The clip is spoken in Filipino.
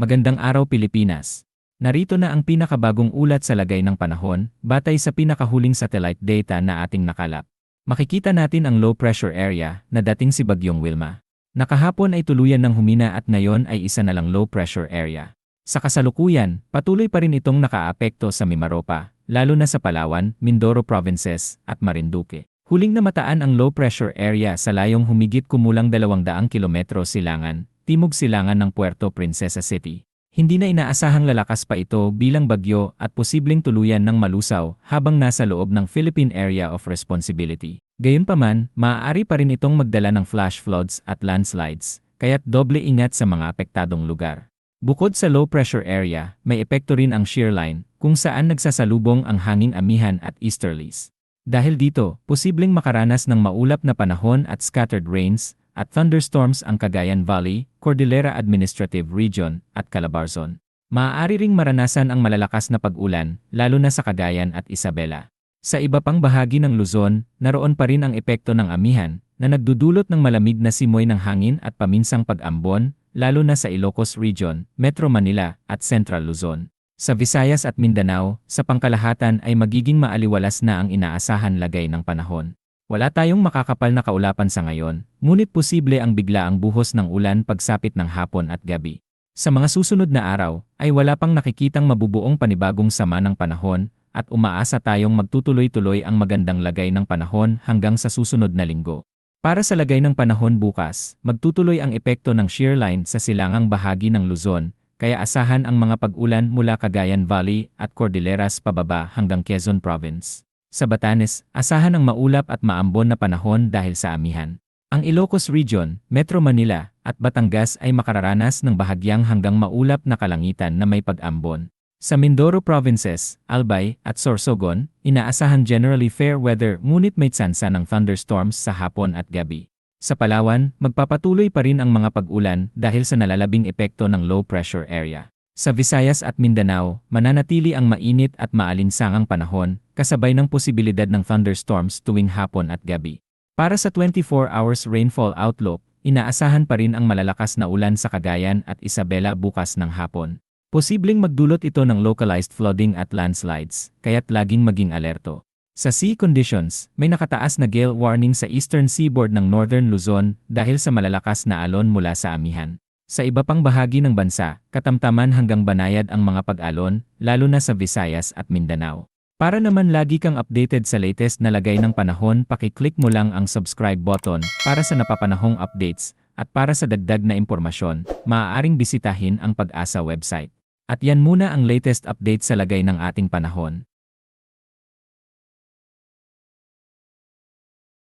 Magandang araw Pilipinas. Narito na ang pinakabagong ulat sa lagay ng panahon, batay sa pinakahuling satellite data na ating nakalap. Makikita natin ang low pressure area na dating si Bagyong Wilma. Nakahapon ay tuluyan ng humina at ngayon ay isa na lang low pressure area. Sa kasalukuyan, patuloy pa rin itong nakaapekto sa Mimaropa, lalo na sa Palawan, Mindoro Provinces, at Marinduque. Huling namataan ang low pressure area sa layong humigit kumulang 200 kilometro silangan, timog silangan ng Puerto Princesa City. Hindi na inaasahang lalakas pa ito bilang bagyo at posibleng tuluyan ng malusaw habang nasa loob ng Philippine Area of Responsibility. Gayunpaman, maaari pa rin itong magdala ng flash floods at landslides, kaya't doble ingat sa mga apektadong lugar. Bukod sa low pressure area, may epekto rin ang shear line kung saan nagsasalubong ang hanging amihan at easterlies. Dahil dito, posibleng makaranas ng maulap na panahon at scattered rains at thunderstorms ang Cagayan Valley, Cordillera Administrative Region, at Calabarzon. Maaari ring maranasan ang malalakas na pag-ulan, lalo na sa Cagayan at Isabela. Sa iba pang bahagi ng Luzon, naroon pa rin ang epekto ng amihan, na nagdudulot ng malamig na simoy ng hangin at paminsang pag-ambon, lalo na sa Ilocos Region, Metro Manila, at Central Luzon. Sa Visayas at Mindanao, sa pangkalahatan ay magiging maaliwalas na ang inaasahan lagay ng panahon. Wala tayong makakapal na kaulapan sa ngayon, ngunit posible ang bigla ang buhos ng ulan pagsapit ng hapon at gabi. Sa mga susunod na araw, ay wala pang nakikitang mabubuong panibagong sama ng panahon, at umaasa tayong magtutuloy-tuloy ang magandang lagay ng panahon hanggang sa susunod na linggo. Para sa lagay ng panahon bukas, magtutuloy ang epekto ng shear line sa silangang bahagi ng Luzon, kaya asahan ang mga pag-ulan mula Cagayan Valley at Cordilleras pababa hanggang Quezon Province. Sa Batanes, asahan ang maulap at maambon na panahon dahil sa amihan. Ang Ilocos Region, Metro Manila, at Batangas ay makararanas ng bahagyang hanggang maulap na kalangitan na may pag-ambon. Sa Mindoro Provinces, Albay, at Sorsogon, inaasahan generally fair weather ngunit may tsansa ng thunderstorms sa hapon at gabi. Sa Palawan, magpapatuloy pa rin ang mga pag-ulan dahil sa nalalabing epekto ng low pressure area. Sa Visayas at Mindanao, mananatili ang mainit at maalinsangang panahon, kasabay ng posibilidad ng thunderstorms tuwing hapon at gabi. Para sa 24 hours rainfall outlook, inaasahan pa rin ang malalakas na ulan sa Cagayan at Isabela bukas ng hapon. Posibleng magdulot ito ng localized flooding at landslides, kaya't laging maging alerto. Sa sea conditions, may nakataas na gale warning sa eastern seaboard ng northern Luzon dahil sa malalakas na alon mula sa amihan. Sa iba pang bahagi ng bansa, katamtaman hanggang banayad ang mga pag-alon, lalo na sa Visayas at Mindanao. Para naman lagi kang updated sa latest na lagay ng panahon, pakiclick mo lang ang subscribe button para sa napapanahong updates at para sa dagdag na impormasyon, maaaring bisitahin ang Pag-asa website. At yan muna ang latest update sa lagay ng ating panahon.